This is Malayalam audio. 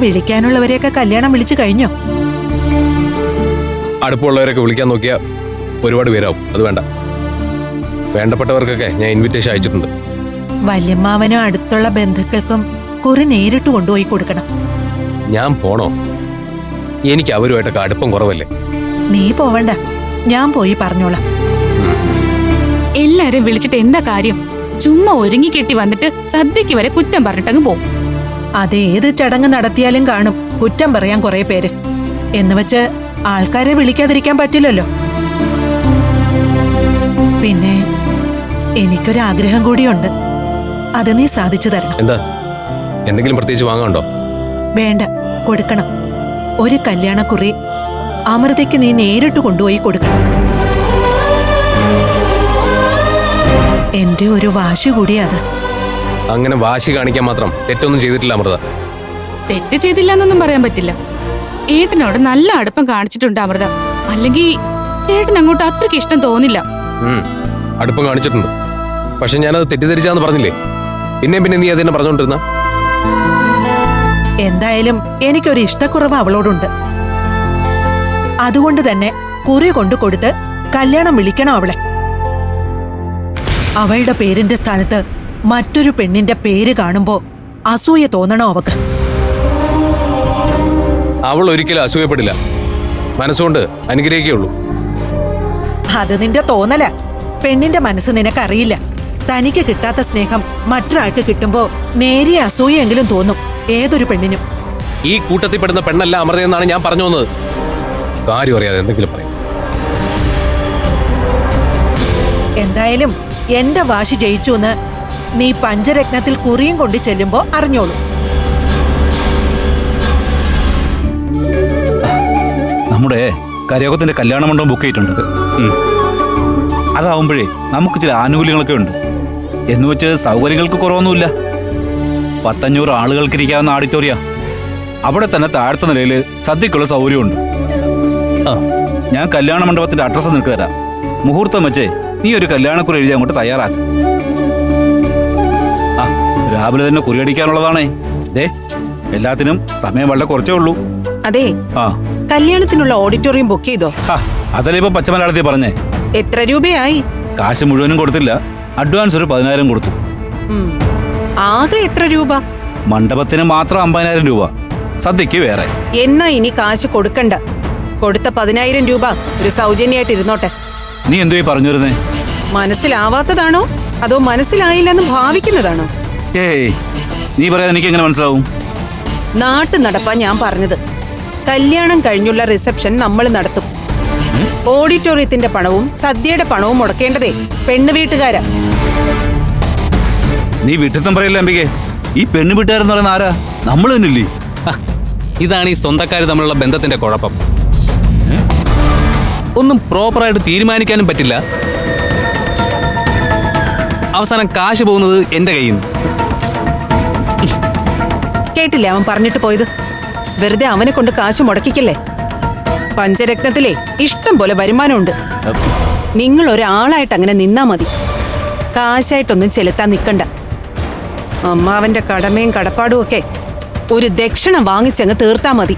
വിളിക്കാനുള്ളവരെയൊക്കെ കല്യാണം വിളിച്ചു കഴിഞ്ഞോ? അടുപ്പമുള്ളവരൊക്കെ വിളിക്കാൻ നോക്കിയാൽ ഒരുപാട് പേരാവും. അത് വേണ്ട. വേണ്ടപ്പെട്ടവർക്കൊക്കെ ഞാൻ ഇൻവിറ്റേഷൻ അയച്ചിട്ടുണ്ട്. വല്യമ്മാവനും അടുത്തുള്ള ബന്ധുക്കൾക്കും കുറി നേരിട്ട് കൊണ്ടുപോയി കൊടുക്കണം. ഞാൻ പോണോ? എനിക്ക് അവരുമായിട്ടൊക്കെ അടുപ്പം കുറവല്ലേ? നീ പോവണ്ട. ഞാൻ പോയി പറഞ്ഞോളാം. എല്ലാരും വിളിച്ചിട്ട് എന്താ കാര്യം? ചുമ്മാ ഒരുങ്ങിക്കെട്ടി വന്നിട്ട് സദ്യക്ക് വരെ കുറ്റം പറഞ്ഞിട്ടങ്ങ് പോവും അതേത് ചടങ്ങ് നടത്തിയാലും കാണും. കുറ്റം പറയാൻ കുറെ പേര്. എന്ന് വെച്ച് ആൾക്കാരെ വിളിക്കാതിരിക്കാൻ പറ്റില്ലല്ലോ. പിന്നെ എനിക്കൊരാഗ്രഹം കൂടിയുണ്ട്. അത് നീ സാധിച്ചു തരണം. എന്താ? എന്തെങ്കിലും പ്രത്യേകിച്ച് വാങ്ങാണ്ടോ വേണ്ട. കൊടുക്കണം. ഒരു കല്യാണക്കുറി അമൃതയ്ക്ക് നീ നേരിട്ട് കൊണ്ടുപോയി കൊടുക്കണം. എന്റെ ഒരു വാശി കൂടിയാ അത്. അങ്ങനെ വാശി കാണിക്കാൻ മാത്രം തെറ്റൊന്നും ചെയ്തിട്ടില്ല അമൃത. തെറ്റ് ചെയ്തില്ല എന്നൊന്നും പറയാൻ പറ്റില്ല. ഏട്ടനോട് നല്ല അടുപ്പം കാണിച്ചിട്ടുണ്ട് അമൃത. അല്ലെങ്കിൽ ഏട്ടൻ അങ്ങോട്ട് അത്രയ്ക്ക് ഇഷ്ടം തോന്നില്ല. അടുപ്പം കാണിച്ചിട്ടുണ്ട്. പക്ഷെ ഞാനത് തെറ്റിദ്ധരിച്ചാന്ന് പറഞ്ഞില്ലേ? പിന്നെ പിന്നെ നീ അതെന്നെ പറഞ്ഞോണ്ടിരുന്ന? എന്തായാലും എനിക്കൊരു ഇഷ്ടക്കുറവ് അവളോടുണ്ട്. അതുകൊണ്ട് തന്നെ കുറി കൊണ്ടു കൊടുത്ത് കല്യാണം വിളിക്കണം അവളെ. അവളുടെ പേരിന്റെ സ്ഥാനത്ത് മറ്റൊരു പെണ്ണിന്റെ പേര് കാണുമ്പോ അസൂയ തോന്നണോ അവക്ക്? അവൾ ഒരിക്കലും അസൂയപ്പെടില്ല. മനസ്സുകൊണ്ട് അനുഗ്രഹിക്കുള്ളൂ അത് നിന്റെ തോന്നല. പെണ്ണിന്റെ മനസ്സ് നിനക്കറിയില്ല. തനിക്ക് കിട്ടാത്ത സ്നേഹം മറ്റൊരാൾക്ക് കിട്ടുമ്പോ നേരിയ അസൂയെങ്കിലും തോന്നും ഏതൊരു പെണ്ണിനും. ഈ കൂട്ടത്തിൽപ്പെടുന്ന പെണ്ണല്ല അമൃതയെന്നാണ് ഞാൻ പറഞ്ഞു വന്നത്. കാര്യം അറിയാതെ എന്തെങ്കിലും പറയും. എന്തായാലും എന്റെ വാശി ജയിച്ചു എന്ന് നീ പഞ്ചരത്നത്തിൽ കുറിയും കൊണ്ട് ചെല്ലുമ്പോ അറിഞ്ഞോളൂ. നമ്മുടെ കരയോഗത്തിന്റെ കല്യാണ മണ്ഡപം ബുക്ക് ചെയ്തിട്ടുണ്ട്. അതാവുമ്പോഴേ നമുക്ക് ചില ആനുകൂല്യങ്ങളൊക്കെ ഉണ്ട്. എന്ന് വെച്ച് സൗകര്യങ്ങൾക്ക് കുറവൊന്നുമില്ല. പത്തഞ്ഞൂറ് ആളുകൾക്ക് ഇരിക്കാവുന്ന ആഡിറ്റോറിയ അവിടെ തന്നെ താഴ്ത്ത നിലയിൽ സദ്യക്കുള്ള സൗകര്യമുണ്ട്. ഞാൻ കല്യാണ മണ്ഡപത്തിന്റെ അഡ്രസ്സ് നിനക്ക് തരാം. മുഹൂർത്തം വെച്ചേ നീ ഒരു കല്യാണക്കുറി എഴുതി അങ്ങോട്ട് തയ്യാറാക്ക്. രാവിലെ തന്നെ കുറിയടിക്കാനുള്ളതാണേ ദേ എല്ലാത്തിനും സമയം വളരെ കുറച്ചേ ഉള്ളൂ. അതെ ആ. കല്യാണത്തിനുള്ള ഓഡിറ്റോറിയം ബുക്ക് ചെയ്തോ? ഹാ, അതല്ലേ ഇപ്പൊ പച്ചമലയാളത്തിൽ പറഞ്ഞേ? എത്ര രൂപയായി? കാശ് മുഴുവനും കൊടുത്തില്ല. അഡ്വാൻസ് ഒരു പതിനായിരം കൊടുത്തു. ഉം. ആകെ എത്ര രൂപ? മണ്ഡപത്തിന് മാത്രം അമ്പതിനായിരം രൂപ. സദ്യക്ക് വേറെ. എന്നാ ഇനി കാശ് കൊടുക്കണ്ട. കൊടുത്ത പതിനായിരം രൂപ ഒരു സൗജന്യമായിട്ട് ഇരുന്നോട്ടെ. നീ എന്തോ പറഞ്ഞു വരുന്നേ മനസ്സിലാവാത്തതാണോ? അതോ മനസ്സിലായില്ലെന്ന് ഭാവിക്കുന്നതാണോ? ഏയ് നീ പറയാൻ എനിക്ക് എങ്ങനെ മനസ്സിലാവും? നാട്ടു നടപ്പാ ഞാൻ പറഞ്ഞത്. കല്യാണം കഴിഞ്ഞുള്ള റിസപ്ഷൻ നമ്മൾ നടത്തും. ഓഡിറ്റോറിയത്തിന്റെ പണവും സദ്യയുടെ പണവും മുടക്കേണ്ടതേ പെണ്ണ് വീട്ടുകാരാ. നീ വിട്ടിത്തം പറയില്ല അമ്പികെ? ഈ പെണ്ണു വീട്ടുകാരെന്ന് പറയുന്ന ആരാ? നമ്മൾ തന്നില്ലേ ഹ, ഇതാണ് ഈ സ്വന്തക്കാർ തമ്മിലുള്ള ബന്ധത്തിന്റെ കുഴപ്പം. ഒന്നും പ്രോപ്പറായിട്ട് തീരുമാനിക്കാനും പറ്റില്ല. അവസാനം കാശ് പോകുന്നത് എന്റെ കയ്യിൽ നിന്ന് കേട്ടില്ലേ അവൻ പറഞ്ഞിട്ട് പോയത്? വെറുതെ അവനെ കൊണ്ട് കാശ് മുടക്കിക്കല്ലേ? പഞ്ചരത്നത്തിലെ ഇഷ്ടം പോലെ വരുമാനമുണ്ട്. നിങ്ങൾ ഒരാളായിട്ട് അങ്ങനെ നിന്നാ മതി. കാശായിട്ടൊന്നും ചെലുത്താൻ നിൽക്കണ്ട അമ്മാവന്റെ കടമയും കടപ്പാടും ഒക്കെ ഒരു ദക്ഷിണ വാങ്ങിച്ചങ്ങ് തീർത്താ മതി.